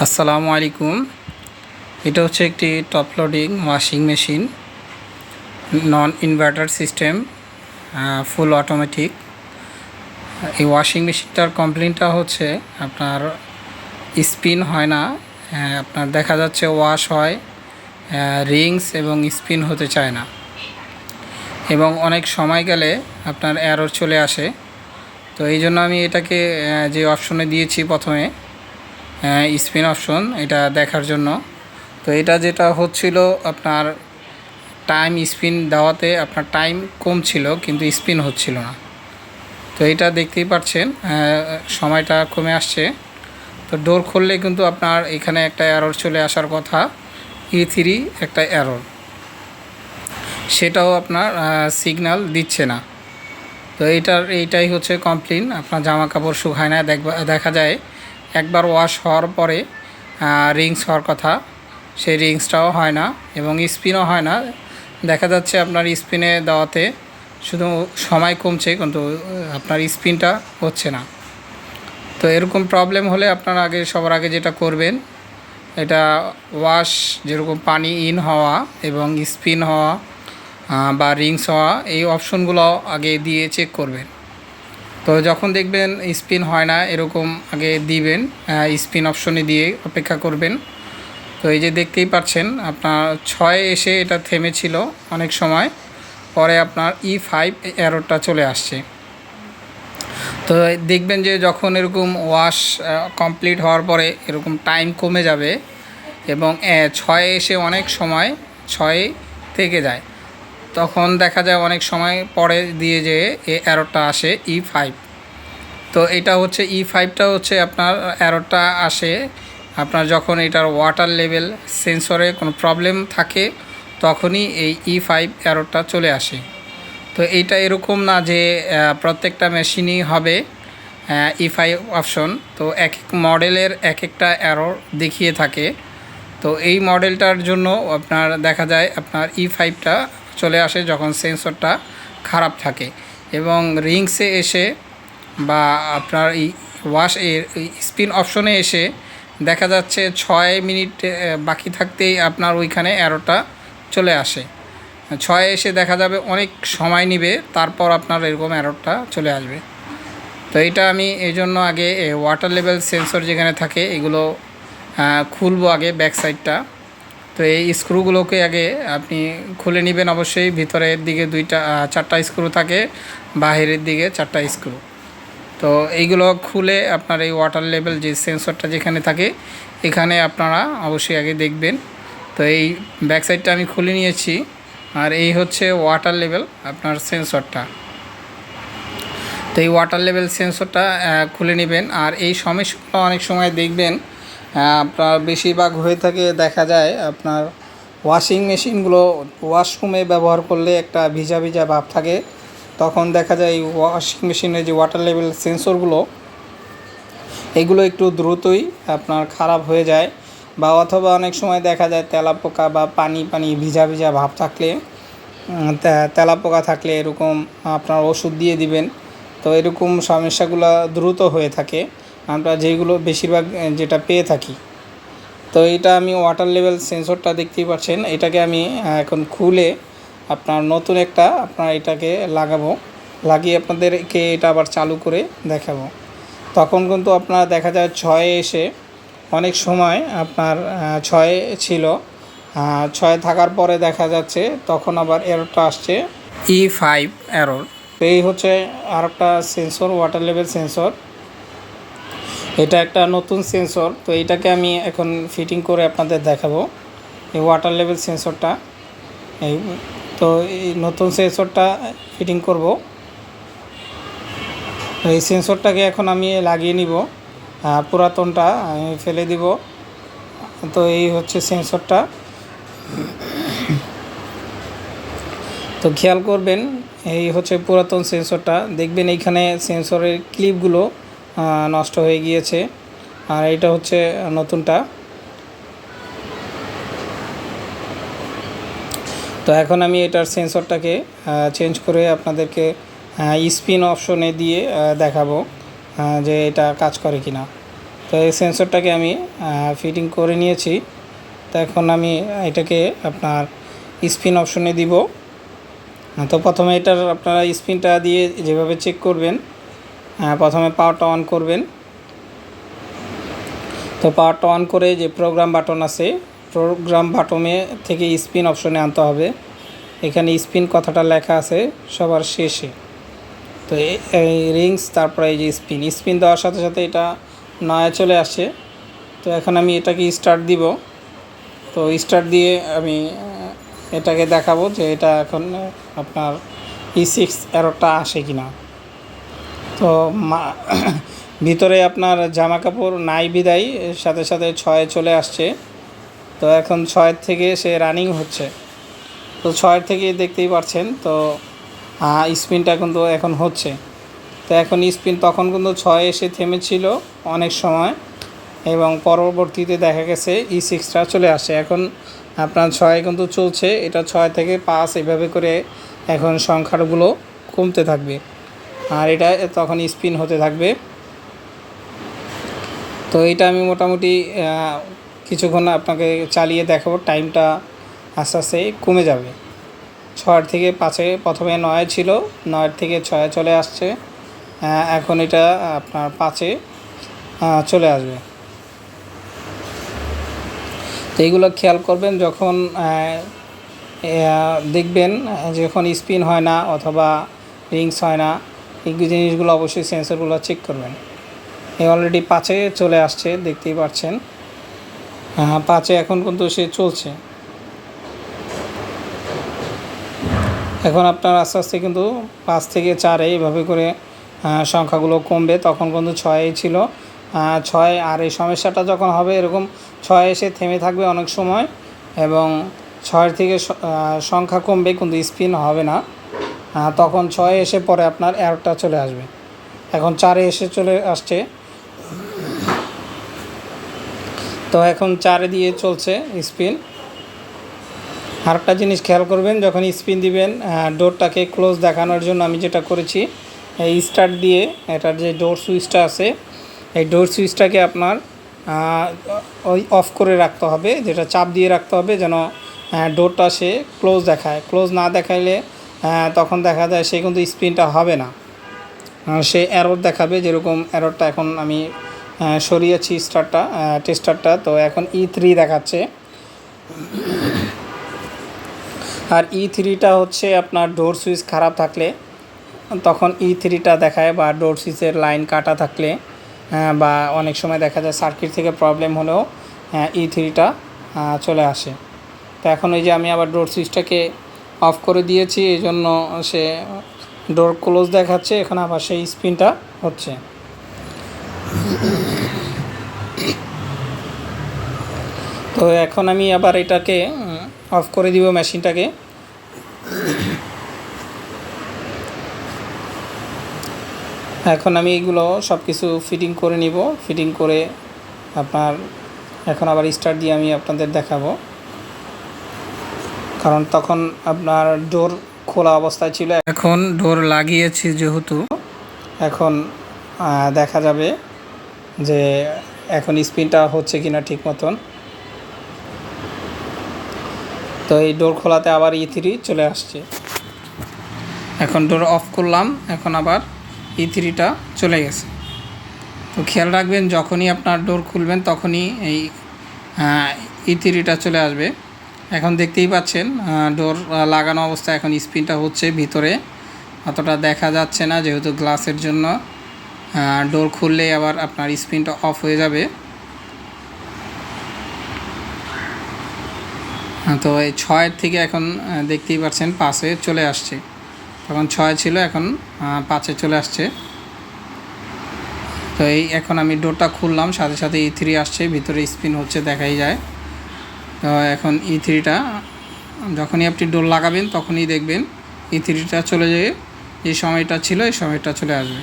আসসালামু আলাইকুম। এটা হচ্ছে একটি top loading washing machine non inverter system full automatic এই ওয়াশিং মেশিনটার কমপ্লেনটা হচ্ছে আপনার স্পিন হয় না আপনার দেখা যাচ্ছে ওয়াশ হয় রিংস এবং স্পিন হতে চায় না। এবং অনেক সময় গেলে আপনার অ্যারোর চলে আসে। তো এই জন্য আমি এটাকে যে অপশনে দিয়েছি প্রথমে স্পিন অপশন এটা দেখার জন্য। তো এটা যেটা হচ্ছিল আপনার টাইম স্পিন দেওয়াতে আপনার টাইম কম ছিল, কিন্তু স্পিন হচ্ছিল না। তো এটা দেখতেই পাচ্ছেন সময়টা কমে আসছে। তো ডোর খুললে কিন্তু আপনার এখানে একটা অ্যারোর চলে আসার কথা ই থ্রি একটা অ্যারোর সেটাও আপনার সিগন্যাল দিচ্ছে না। তো এইটার এইটাই হচ্ছে কমপ্লেন আপনার জামা কাপড় শুকায় না, দেখবা, দেখা যায়। একবার ওয়াশ হওয়ার পরে রিংস হওয়ার কথা। সেই রিংসটাও হয় না এবং স্পিনও হয় না। দেখা যাচ্ছে আপনার স্পিনে দেওয়াতে শুধু সময় কমছে কিন্তু আপনার স্পিনটা হচ্ছে না। তো এরকম প্রবলেম হলে আপনার আগে, সবার আগে যেটা করবেন, এটা ওয়াশ যেরকম পানি ইন হওয়া এবং স্পিন হওয়া বা রিংস হওয়া, এই অপশনগুলো আগে দিয়ে চেক করবেন। তো যখন দেখবেন স্পিন হয় না, এরকম আগে দিবেন স্পিন অপশনে দিয়ে অপেক্ষা করবেন। তো এই যে দেখতেই পাচ্ছেন, আপনার ছয় এসে এটা থেমেছিল অনেক সময়, পরে আপনার ই ফাইভ এরোটা চলে আসছে। তো দেখবেন যে যখন এরকম ওয়াশ কমপ্লিট হওয়ার পরে এরকম টাইম কমে যাবে এবং ছয়ে এসে অনেক সময় ছয়ে থেকে যায়। তখন দেখা যায় অনেক সময় পরে দিয়ে যে এ অ্যারোটা আসে ই ফাইভ তো এটা হচ্ছে ই ফাইভটা হচ্ছে আপনার অ্যারোটা আসে, আপনার যখন এটার ওয়াটার লেভেল সেন্সরে কোনো প্রবলেম থাকে, তখনই এই ই ফাইভ অ্যারোটা চলে আসে। তো এইটা এরকম না যে প্রত্যেকটা মেশিনই হবে ই ফাইভ অপশন তো এক এক মডেলের এক একটা অ্যারো দেখিয়ে থাকে। তো এই মডেলটার জন্য আপনার দেখা যায় আপনার ই ফাইভটা চলে আসে যখন সেন্সরটা খারাপ থাকে এবং রিংসে এসে বা আপনার এই ওয়াশ এর স্পিন অপশনে এসে দেখা যাচ্ছে ছয় মিনিট বাকি থাকতেই আপনার ওইখানে অ্যারোটা চলে আসে। ছয় এসে দেখা যাবে অনেক সময় নিবে, তারপর আপনার এরকম অ্যারোটা চলে আসবে। তো এটা আমি এই জন্য আগে ওয়াটার লেভেল সেন্সর যেখানে থাকে, এগুলো খুলবো আগে ব্যাক সাইডটা তো এই স্ক্রুগুলোকে আগে আপনি খুলে নেবেন অবশ্যই। ভিতরের দিকে দুইটা চারটা স্ক্রু থাকে, বাহিরের দিকে চারটা স্ক্রু। তো এইগুলো খুলে আপনার এই ওয়াটার লেভেল যে সেন্সরটা যেখানে থাকে, এখানে আপনারা অবশ্যই আগে দেখবেন। তো এই ব্যাক সাইডটা আমি খুলে নিয়েছি, আর এই হচ্ছে ওয়াটার লেভেল আপনার সেন্সরটা তো এই ওয়াটার লেভেল সেন্সরটা খুলে নেবেন, আর এই সমস্যাগুলো অনেক সময় দেখবেন আপনার বেশিরভাগ হয়ে থাকে, দেখা যায় আপনার ওয়াশিং মেশিনগুলো ওয়াশরুমে ব্যবহার করলে একটা ভিজা ভিজা ভাব থাকে। তখন দেখা যায় ওয়াশিং মেশিনের যে ওয়াটার লেভেল সেন্সরগুলো এগুলো একটু দ্রুতই আপনার খারাপ হয়ে যায় বা অথবা অনেক সময় দেখা যায় তেলাপোকা বা পানি পানি ভিজা ভিজা ভাব থাকলে তেলাপোকা থাকলে এরকম আপনার ওষুধ দিয়ে দিবেন। তো এরকম সমস্যাগুলো দ্রুত হয়ে থাকে। আমরা যেগুলো বেশিরভাগ যেটা পেয়ে থাকি। তো এটা আমি ওয়াটার লেভেল সেন্সরটা দেখতেই পাচ্ছেন। এটাকে আমি এখন খুলে আপনার নতুন একটা আপনার এটাকে লাগাবো। লাগিয়ে আপনাদেরকে এটা আবার চালু করে দেখাবো। তখন কিন্তু আপনার দেখা যায় ছয়ে এসে অনেক সময় আপনার ছয়ে ছিল। ছয়ে থাকার পরে দেখা যাচ্ছে তখন আবার এরোটা আসছে। ই ফাইভ এরর তো এই হচ্ছে আর একটা সেন্সর ওয়াটার লেভেল সেন্সর এটা একটা নতুন সেন্সর তো এটাকে আমি এখন ফিটিং করে আপনাদের দেখাবো। এই ওয়াটার লেভেল সেন্সরটা এই, তো এই নতুন সেন্সরটা ফিটিং করব। এই সেন্সরটাকে এখন আমি লাগিয়ে নিব পুরাতনটা আমি ফেলে দিব। তো এই হচ্ছে সেন্সরটা তো খেয়াল করবেন, এই হচ্ছে পুরাতন সেন্সরটা দেখবেন এইখানে সেন্সরের ক্লিপগুলো নষ্ট হয়ে গিয়েছে। আর এটা হচ্ছে নতুনটা। তো এখন আমি এটার সেন্সরটাকে চেঞ্জ করে আপনাদেরকে স্পিন অপশনে দিয়ে দেখাবো যে এটা কাজ করে কি না তো এই সেন্সরটাকে আমি ফিটিং করে নিয়েছি। তো এখন আমি এটাকে আপনার স্পিন অপশনে দিব। তো প্রথমে এটার আপনারা স্পিনটা দিয়ে যেভাবে চেক করবেন প্রথমে পাওয়ারটা অন করবেন। তো পাওয়ারটা অন করে যে প্রোগ্রাম বাটন আছে প্রোগ্রাম বাটনে থেকে স্পিন অপশনে আনতে হবে। এখানে স্পিন কথাটা লেখা আছে সবার শেষে। তো এই রিংস তারপরে এই যে স্পিন স্পিন দেওয়ার সাথে সাথে এটা নয়া চলে আসছে তো এখন আমি এটাকে স্টার্ট দিব। তো স্টার্ট দিয়ে আমি, এটাকে দেখাবো যে এটা এখন আপনার ই সিক্স এরোটা আসে কিনা। তো ভিতরে আপনার জামা কাপড় নাই বিদায়, সাথে সাথে ছয়ে চলে আসছে। তো এখন ছয়ের থেকে সে রানিং হচ্ছে। তো ছয়ের থেকে দেখতেই পাচ্ছেন তো স্পিনটা কিন্তু এখন হচ্ছে। তো এখন স্পিন তখন কিন্তু ছয় এসে থেমেছিল অনেক সময় এবং পরবর্তীতে দেখা গেছে ই সিক্সটা চলে আসে। এখন আপনার ছয় কিন্তু চলছে, এটা ছয় থেকে পাঁচ এভাবে করে এখন সংখ্যাগুলো কমতে থাকবে। আর এটা তখন স্পিন হতে থাকবে। তো এটা আমি মোটামুটি কিছুক্ষণ আপনাকে চালিয়ে দেখাবো টাইমটা আস্তে আস্তে কমে যাবে। ছয়ের থেকে পাঁচে প্রথমে নয় ছিল নয়ের থেকে ছয়ে চলে আসছে এখন এটা আপনার পাঁচে চলে আসবে। তো এইগুলো খেয়াল করবেন যখন দেখবেন যখন স্পিন হয় না অথবা রিংস হয় না এই জিনিসগুলো অবশ্যই সেন্সরগুলো চেক করবেন। এই অলরেডি পাঁচে চলে আসছে, দেখতেই পাচ্ছেন। পাঁচে এখন কিন্তু সে চলছে। এখন আপনার আস্তে আস্তে কিন্তু পাঁচ থেকে চারে এইভাবে করে সংখ্যাগুলো কমবে। তখন কিন্তু ছয়ে ছিল। ছয় আর এই সমস্যাটা যখন হবে, এরকম ছয় এসে থেমে থাকবে অনেক সময় এবং ছয়ের থেকে সংখ্যা কমবে, কিন্তু স্পিন হবে না। তখন ছয়ে এসে পরে আপনার এরোটা চলে আসবে। এখন চারে এসে চলে আসছে। তো এখন চারে দিয়ে চলছে স্পিন আরেকটা জিনিস খেয়াল করবেন, যখন স্পিন দিবেন ডোরটাকে ক্লোজ দেখানোর জন্য আমি যেটা করেছি, এই স্টার্ট দিয়ে, এটার যে ডোর সুইচটা আছে, এই ডোর সুইচটাকে আপনার ওই অফ করে রাখতে হবে, যেটা চাপ দিয়ে রাখতে হবে যেন ডোরটা সে ক্লোজ দেখায়। ক্লোজ না দেখাইলে তখন দেখা যায় সে কিন্তু স্পিনটা হবে না। সে অ্যারোর দেখাবে যেরকম অ্যারোরটা এখন আমি সরিয়েছি স্টারটা টেস্টারটা। তো এখন ই থ্রি দেখাচ্ছে। আর ই থ্রিটা হচ্ছে আপনার ডোর সুইচ খারাপ থাকলে, তখন ই থ্রিটা দেখায় বা ডোর সুইচের লাইন কাটা থাকলে বা অনেক সময় দেখা যায় সার্কিট থেকে প্রবলেম হলেও ই থ্রিটা চলে আসে। তো এখন ওই যে আমি আবার ডোর সুইচটাকে অফ করে দিয়েছি এই জন্য সে ডোর ক্লোজ দেখাচ্ছে, এখন আবার সেই স্পিনটা হচ্ছে। তো এখন আমি আবার এটাকে অফ করে দিব মেশিনটাকে। এখন আমি এগুলো সব কিছু ফিটিং করে নিব। ফিটিং করে আপনার, এখন আবার স্টার্ট দিয়ে আমি আপনাদের দেখাবো। কারণ তখন আপনার ডোর খোলা অবস্থায় ছিল। এখন ডোর লাগিয়েছি যেহেতু, এখন দেখা যাবে যে এখন স্পিনটা হচ্ছে কিনা ঠিক মতন। তো এই ডোর খোলাতে আবার ই থ্রি চলে আসছে। এখন ডোর অফ করলাম, এখন আবার ই থ্রিটা চলে গেছে। তো খেয়াল রাখবেন, যখনই আপনার ডোর খুলবেন তখনই এই ই থ্রিটা চলে আসবে। এখন দেখতেই পাচ্ছেন ডোর লাগানো অবস্থায় এখন স্পিনটা হচ্ছে ভিতরে। অতটা দেখা যাচ্ছে না যেহেতু গ্লাসের জন্য। ডোর খুললেই আবার আপনার স্পিনটা অফ হয়ে যাবে। তো এই ছয়ের থেকে এখন দেখতেই পাচ্ছেন পাঁচে চলে আসছে। তখন ছয় ছিল, এখন পাঁচে চলে আসছে। তো এই এখন আমি ডোরটা খুললাম, সাথে সাথে ই থ্রি আসছে, ভিতরে স্পিন হচ্ছে দেখাই যায়। এখন ই থ্রিটা যখনই আপনি ডোর লাগাবেন, তখনই দেখবেন ই থ্রিটা চলে যেয়ে, যে সময়টা ছিল, এই সময়টা চলে আসবে।